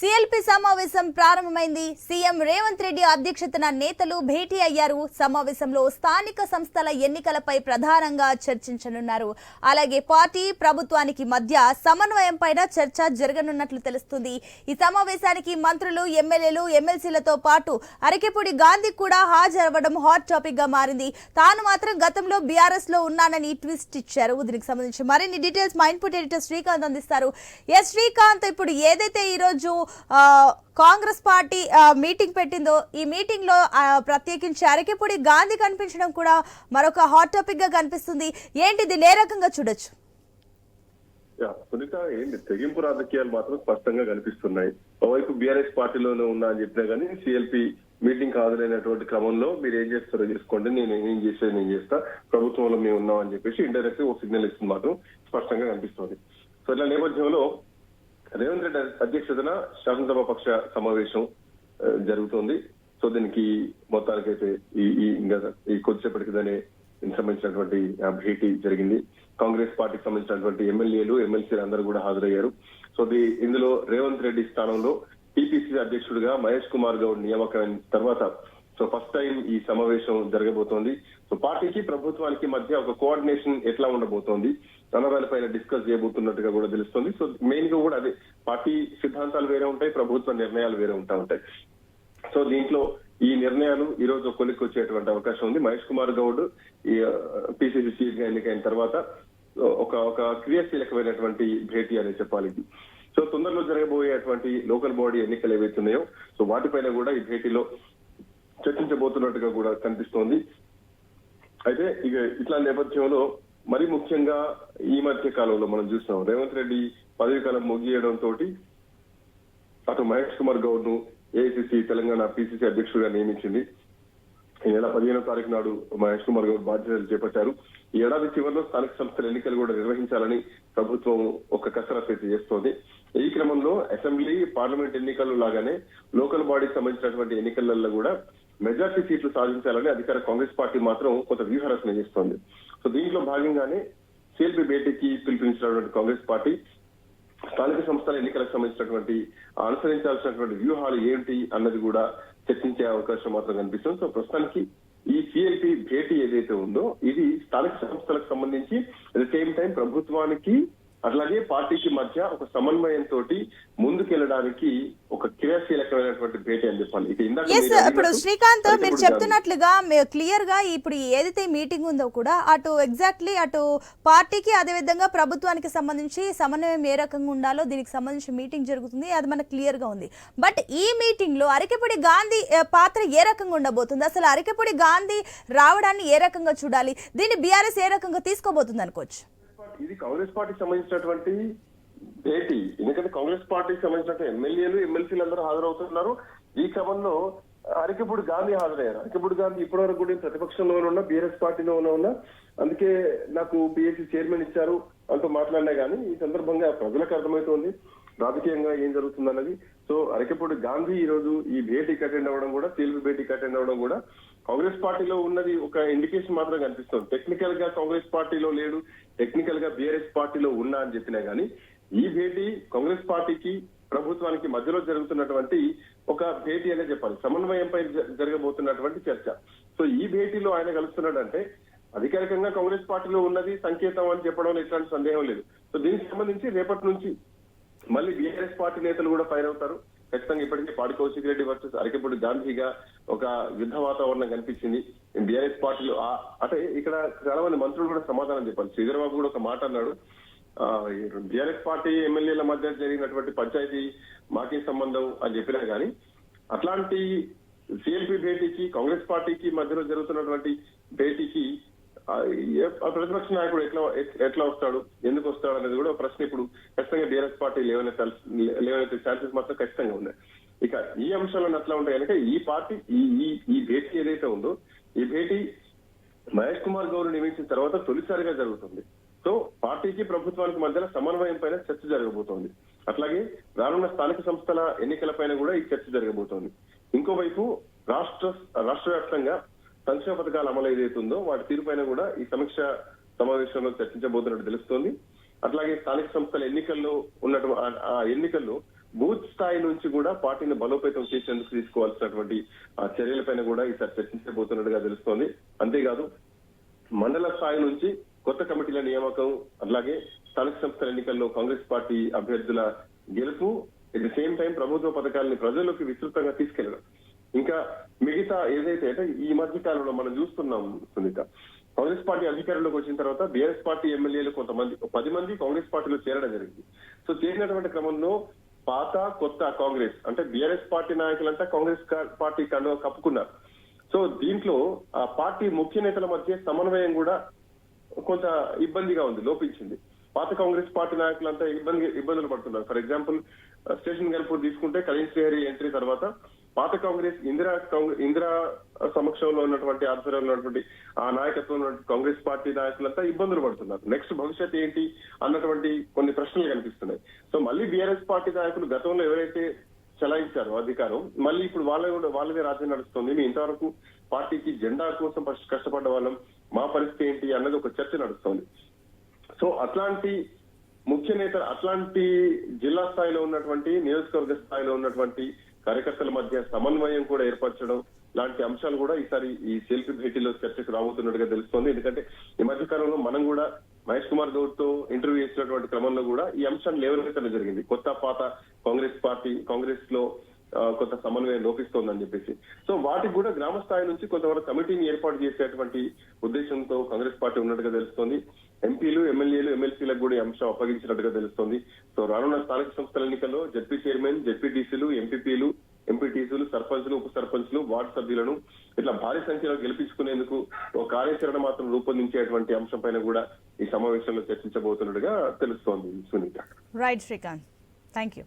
CLP సమావేశం ప్రారంభమైంది. CM Revanth Reddy అధ్యక్షతన నేతలు భేటీ అయ్యారు. సమావేశంలో స్థానిక సంస్థల ఎన్నికలపై ప్రధానంగా చర్చించనున్నారు. అలాగే పార్టీ ప్రభుత్వానికి మధ్య సమన్వయం పైన చర్చ జరగనున్నట్లు తెలుస్తుంది. ఈ సమావేశానికి మంత్రులు ఎమ్మెల్యేలు ఎమ్మెల్సీలతో పాటు అరకెపూడి గాంధీ కూడా హాజరవ్వడం హాట్ టాపిక్గా మారింది. తాను మాత్రం గతంలో బీఆర్ఎస్లో ఉన్నానని ట్విస్ట్ ఇచ్చారు. దీనికి సంబంధించి మరిన్ని డీటెయిల్స్ మా ఇన్పుట్ ఎడిటర్ శ్రీకాంత్ అందిస్తారు. ఎస్ శ్రీకాంత్ ఇప్పుడు ఏదైతే ఈరోజు కాంగ్రెస్ పార్టీ మీటింగ్ పెట్టిందో ఈ మీటింగ్లో ప్రత్యేకించి అరకెపూడి గాంధీ కనిపించడం కూడా మరొక హాట్ టాపిక్గా కనిపిస్తుంది. ఏంటి ఇది? ఏ రకంగా చూడొచ్చు? సునీత ఏంటి? తెగింపు రాజకీయాలు మాత్రం స్పష్టంగా కనిపిస్తున్నాయి. ఒకవైపు బీఆర్ఎస్ పార్టీలోనే ఉన్నా అని చెప్పినా కానీ సిఎల్పి మీటింగ్ హాజరైనటువంటి క్రమంలో మీరు ఏం చేస్తారో చేసుకోండి. నేను ఏం చేసేది నేను చేస్తా. ప్రభుత్వంలో మేము ఉన్నాం అని చెప్పేసి ఇండైరెక్ట్ ఒక సిగ్నల్ ఇస్తుంది మాత్రం స్పష్టంగా కనిపిస్తుంది. సో ఇలా నేపథ్యంలో రేవంత్ రెడ్డి అధ్యక్షతన శాసనసభ పక్ష సమావేశం జరుగుతోంది. సో దీనికి మొత్తానికైతే ఈ ఈ కొద్దిసేపటికి దాని దీనికి సంబంధించినటువంటి భేటీ జరిగింది. కాంగ్రెస్ పార్టీకి సంబంధించినటువంటి ఎమ్మెల్యేలు ఎమ్మెల్సీలు అందరూ కూడా హాజరయ్యారు. సో ది ఇందులో రేవంత్ రెడ్డి స్థానంలో టీపీసీ అధ్యక్షుడిగా మహేష్ కుమార్ గౌడ్ నియామకమైన తర్వాత సో ఫస్ట్ టైం ఈ సమావేశం జరగబోతోంది. సో పార్టీకి ప్రభుత్వానికి మధ్య ఒక కోఆర్డినేషన్ ఎట్లా ఉండబోతోంది? పైన డిస్కస్ చేయబోతున్నట్టుగా కూడా తెలుస్తుంది. సో మెయిన్గా కూడా అదే పార్టీ సిద్ధాంతాలు వేరే ఉంటాయి ప్రభుత్వ నిర్ణయాలు వేరే ఉంటా ఉంటాయి. సో దీంట్లో ఈ నిర్ణయాలు ఈ రోజు కొలిక్కి వచ్చేటువంటి అవకాశం ఉంది. మహేష్ కుమార్ గౌడ్ ఈ పిసిసి చీఫ్గా ఎన్నికైన తర్వాత ఒక ఒక క్రియాశీలకమైనటువంటి భేటీ అని చెప్పాలి ఇది. సో తొందరలో జరగబోయేటువంటి లోకల్ బాడీ ఎన్నికలు ఏవైతున్నాయో సో వాటిపైన కూడా ఈ భేటీలో చర్చించబోతున్నట్టుగా కూడా కనిపిస్తోంది. అయితే ఇక ఇట్లా నేపథ్యంలో మరి ముఖ్యంగా ఈ మధ్య కాలంలో మనం చూస్తున్నాం. రేవంత్ రెడ్డి పదవి కాలం ముగియడం తోటి అటు మహేష్ కుమార్ గౌడ్ను ఏఐసిసి తెలంగాణ పిసిసి అధ్యక్షుడిగా నియమించింది. ఈ నెల పదిహేనో తారీఖు నాడు మహేష్ కుమార్ గౌడ్ బాధ్యతలు చేపట్టారు. ఈ ఏడాది చివరిలో స్థానిక సంస్థల ఎన్నికలు కూడా నిర్వహించాలని ప్రభుత్వం ఒక కసరత్తు అయితే చేస్తోంది. ఈ క్రమంలో అసెంబ్లీ పార్లమెంట్ ఎన్నికలు లాగానే లోకల్ బాడీకి సంబంధించినటువంటి ఎన్నికలలో కూడా మెజార్టీ సీట్లు సాధించాలని అధికార కాంగ్రెస్ పార్టీ మాత్రం కొంత వ్యూహరచన చేస్తోంది. సో దీంట్లో భాగంగానే సిఎల్పి భేటీకి పిలుపునిచ్చినటువంటి కాంగ్రెస్ పార్టీ స్థానిక సంస్థల ఎన్నికలకు సంబంధించినటువంటి అనుసరించాల్సినటువంటి వ్యూహాలు ఏంటి అన్నది కూడా చర్చించే అవకాశం మాత్రం కనిపిస్తుంది. సో ప్రస్తుతానికి ఈ సిఎల్పి భేటీ ఏదైతే ఉందో ఇది స్థానిక సంస్థలకు సంబంధించి అట్ ద సేమ్ టైం ప్రభుత్వానికి అట్లాగే పార్టీకి మధ్య ఒక సమన్వయం తోటి ముందుకెళ్ళడానికి ఒక క్రియాశీలకమైనటువంటి భేటీ అని చెప్పాలి. ఇందాక ఇప్పుడు శ్రీకాంత్ మీరు చెప్తున్నట్లుగా క్లియర్గా ఇప్పుడు ఏదైతే మీటింగ్ ఉందో కూడా అటు ఎగ్జాక్ట్లీ అటు పార్టీకి అదే విధంగా ప్రభుత్వానికి సంబంధించి సమన్వయం ఏ రకంగా ఉండాలో దీనికి సంబంధించి మీటింగ్ జరుగుతుంది అది మనకు క్లియర్గా ఉంది. బట్ ఈ మీటింగ్లో అరకెపూడి గాంధీ పాత్ర ఏ రకంగా ఉండబోతుంది? అసలు అరకెపూడి గాంధీ రావడాన్ని ఏ రకంగా చూడాలి? దీన్ని బీఆర్ఎస్ ఏ రకంగా తీసుకోబోతుంది అనుకోవచ్చు? ఇది కాంగ్రెస్ పార్టీకి సంబంధించినటువంటి భేటీ. ఎందుకంటే కాంగ్రెస్ పార్టీకి సంబంధించిన ఎమ్మెల్యేలు ఎమ్మెల్సీలు అందరూ హాజరవుతున్నారు. ఈ క్రమంలో అరకెప్పుడు గాంధీ హాజరయ్యారు. అరకెప్పుడు గాంధీ ఇప్పటి వరకు కూడా ప్రతిపక్షంలో ప్రతిపక్షంలోనే ఉన్నా బీఆర్ఎస్ పార్టీలోనే ఉన్నా. అందుకే నాకు పిఎస్సీ చైర్మన్ ఇచ్చారు. అంటూ మాట్లాడినా గానీ ఈ సందర్భంగా ప్రజలకు అర్థమవుతోంది. రాజకీయంగా ఏం జరుగుతుందన్నది. సో అరకెప్పుడు గాంధీ ఈ రోజు ఈ భేటీకి అటెండ్ అవ్వడం కూడా సిఎల్పి భేటీకి అటెండ్ అవ్వడం కూడా కాంగ్రెస్ పార్టీలో ఉన్నది ఒక ఇండికేషన్ మాత్రం కనిపిస్తుంది. టెక్నికల్గా కాంగ్రెస్ పార్టీలో లేడు టెక్నికల్గా బీఆర్ఎస్ పార్టీలో ఉన్నా అని చెప్పినా గానీ ఈ భేటీ కాంగ్రెస్ పార్టీకి ప్రభుత్వానికి మధ్యలో జరుగుతున్నటువంటి ఒక భేటీ అనే చెప్పాలి. సమన్వయంపై జ- జరగబోతున్నటువంటి చర్చ. సో ఈ భేటీలో ఆయన కలుస్తున్నాడంటే అధికారికంగా కాంగ్రెస్ పార్టీలో ఉన్నది సంకేతం అని చెప్పడంలో ఎట్లాంటి సందేహం లేదు. సో దీనికి సంబంధించి రేపటి నుంచి మళ్ళీ బీఆర్ఎస్ పార్టీ నేతలు కూడా ఫైర్ అవుతారు. ఖచ్చితంగా ఇప్పటికే పాడి కౌశిక్ రెడ్డి వర్సెస్ అరకెప్పుడు గాంధీగా ఒక యుద్ధ వాతావరణం కనిపించింది. బీఆర్ఎస్ పార్టీలో అంటే ఇక్కడ చాలా మంది మంత్రులు కూడా సమాధానం చెప్పారు శ్రీధర్ బాబు కూడా ఒక మాట అన్నాడు. బీఆర్ఎస్ పార్టీ ఎమ్మెల్యేల మధ్య జరిగినటువంటి పంచాయతీ మాకే సంబంధం అని చెప్పినా గానీ అట్లాంటి సిఎల్పి భేటీకి కాంగ్రెస్ పార్టీకి మధ్యలో జరుగుతున్నటువంటి భేటీకి ప్రతిపక్ష నాయకుడు ఎట్లా ఎట్లా వస్తాడు? ఎందుకు వస్తాడు అనేది కూడా ప్రశ్న ఇప్పుడు ఖచ్చితంగా బీఆర్ఎస్ పార్టీ లేవనెత్తాల్సి లేవనెత్తే ఛాన్సెస్ మాత్రం ఖచ్చితంగా ఉన్నాయి. ఇక ఈ అంశాలను ఎట్లా ఉంటాయి అంటే ఈ పార్టీ ఈ ఈ ఈ భేటీ ఏదైతే ఉందో ఈ భేటీ మహేష్ కుమార్ గౌడ్ నియమించిన తర్వాత తొలిసారిగా జరుగుతుంది. సో పార్టీకి ప్రభుత్వానికి మధ్యన సమన్వయం పైన చర్చ జరగబోతోంది. అట్లాగే రానున్న స్థానిక సంస్థల ఎన్నికల పైన కూడా ఈ చర్చ జరగబోతోంది. ఇంకోవైపు రాష్ట్ర రాష్ట్ర వ్యాప్తంగా సంక్షేమ పథకాల అమలు ఏదైతుందో వాటి తీరుపైన కూడా ఈ సమీక్ష సమావేశంలో చర్చించబోతున్నట్టు తెలుస్తోంది. అట్లాగే స్థానిక సంస్థల ఎన్నికల్లో ఉన్నటువంటి ఆ ఎన్నికల్లో బూత్ స్థాయి నుంచి కూడా పార్టీని బలోపేతం చేసేందుకు తీసుకోవాల్సినటువంటి ఆ చర్యలపైన కూడా ఈసారి చర్చించబోతున్నట్టుగా తెలుస్తోంది. అంతేకాదు మండల స్థాయి నుంచి కొత్త కమిటీల నియామకం అలాగే స్థానిక సంస్థల ఎన్నికల్లో కాంగ్రెస్ పార్టీ అభ్యర్థుల గెలుపు ఎట్ ది సేమ్ టైం ప్రభుత్వ పథకాలని ప్రజల్లోకి విస్తృతంగా తీసుకెళ్ళడం. ఇంకా మిగతా ఏదైతే అంటే ఈ మధ్య కాలంలో మనం చూస్తున్నాం సునీత కాంగ్రెస్ పార్టీ అధికారంలోకి వచ్చిన తర్వాత బీఆర్ఎస్ పార్టీ ఎమ్మెల్యేలు కొంతమంది ఒక పది మంది కాంగ్రెస్ పార్టీలో చేరడం జరిగింది. సో చేరినటువంటి క్రమంలో పాత కొత్త కాంగ్రెస్ అంటే బీఆర్ఎస్ పార్టీ నాయకులంతా కాంగ్రెస్ పార్టీ కండువా కప్పుకున్నారు. సో దీంట్లో ఆ పార్టీ ముఖ్య నేతల మధ్య సమన్వయం కూడా కొంత ఇబ్బందిగా ఉంది లోపించింది. పాత కాంగ్రెస్ పార్టీ నాయకులంతా ఇబ్బంది ఇబ్బందులు పడుతున్నారు. ఫర్ ఎగ్జాంపుల్ స్టేషన్ గల్పూర్ తీసుకుంటే కలీం శ్రీహరి ఎంట్రీ తర్వాత పాత కాంగ్రెస్ ఇందిరా కాంగ్రెస్ ఇందిరా సమక్షంలో ఉన్నటువంటి ఆధ్వర్యంలో ఉన్నటువంటి ఆ నాయకత్వం కాంగ్రెస్ పార్టీ నాయకులంతా ఇబ్బందులు పడుతున్నారు. నెక్స్ట్ భవిష్యత్ ఏంటి అన్నటువంటి కొన్ని ప్రశ్నలు కనిపిస్తున్నాయి. సో మళ్ళీ బీఆర్ఎస్ పార్టీ నాయకులు గతంలో ఎవరైతే చలాయించారు అధికారం మళ్ళీ ఇప్పుడు వాళ్ళ కూడా వాళ్ళదే రాజ్యం నడుస్తుంది. మేము ఇంతవరకు పార్టీకి జెండా కోసం కష్టపడ్డ వాళ్ళం. మా పరిస్థితి ఏంటి అన్నది ఒక చర్చ నడుస్తోంది. సో అట్లాంటి ముఖ్య నేత అట్లాంటి జిల్లా స్థాయిలో ఉన్నటువంటి నియోజకవర్గ స్థాయిలో ఉన్నటువంటి కార్యకర్తల మధ్య సమన్వయం కూడా ఏర్పరచడం లాంటి అంశాలు కూడా ఈసారి ఈ సెల్ఫీ భేటీలో చర్చకు రాబోతున్నట్టుగా తెలుస్తోంది. ఎందుకంటే ఈ మధ్య కాలంలో మనం కూడా మహేష్ కుమార్ గౌడ్తో ఇంటర్వ్యూ చేసినటువంటి క్రమంలో కూడా ఈ అంశాన్ని లేవనెత్తడం జరిగింది. కొత్త పాత కాంగ్రెస్ పార్టీ కాంగ్రెస్లో కొంత సమన్వయం లోపిస్తోందని చెప్పేసి. సో వాటికి కూడా గ్రామ స్థాయి నుంచి కొంతవరకు కమిటీని ఏర్పాటు చేసేటువంటి ఉద్దేశంతో కాంగ్రెస్ పార్టీ ఉన్నట్టుగా తెలుస్తోంది. ఎంపీలు ఎమ్మెల్యేలు ఎమ్మెల్సీలకు కూడా ఈ అంశం అప్పగించినట్టుగా తెలుస్తోంది. సో రానున్న స్థానిక సంస్థల ఎన్నికల్లో జడ్పీ చైర్మన్ జడ్పీటీసీలు ఎంపీపీలు ఎంపీటీసీలు సర్పంచ్లు ఉప సర్పంచ్లు వార్డు సభ్యులను ఇట్లా భారీ సంఖ్యలో గెలిపించుకునేందుకు ఒక కార్యాచరణ మాత్రం రూపొందించేటువంటి అంశం పైన కూడా ఈ సమావేశంలో చర్చించబోతున్నట్టుగా తెలుస్తోంది Sunitha. Right Srikanth thank you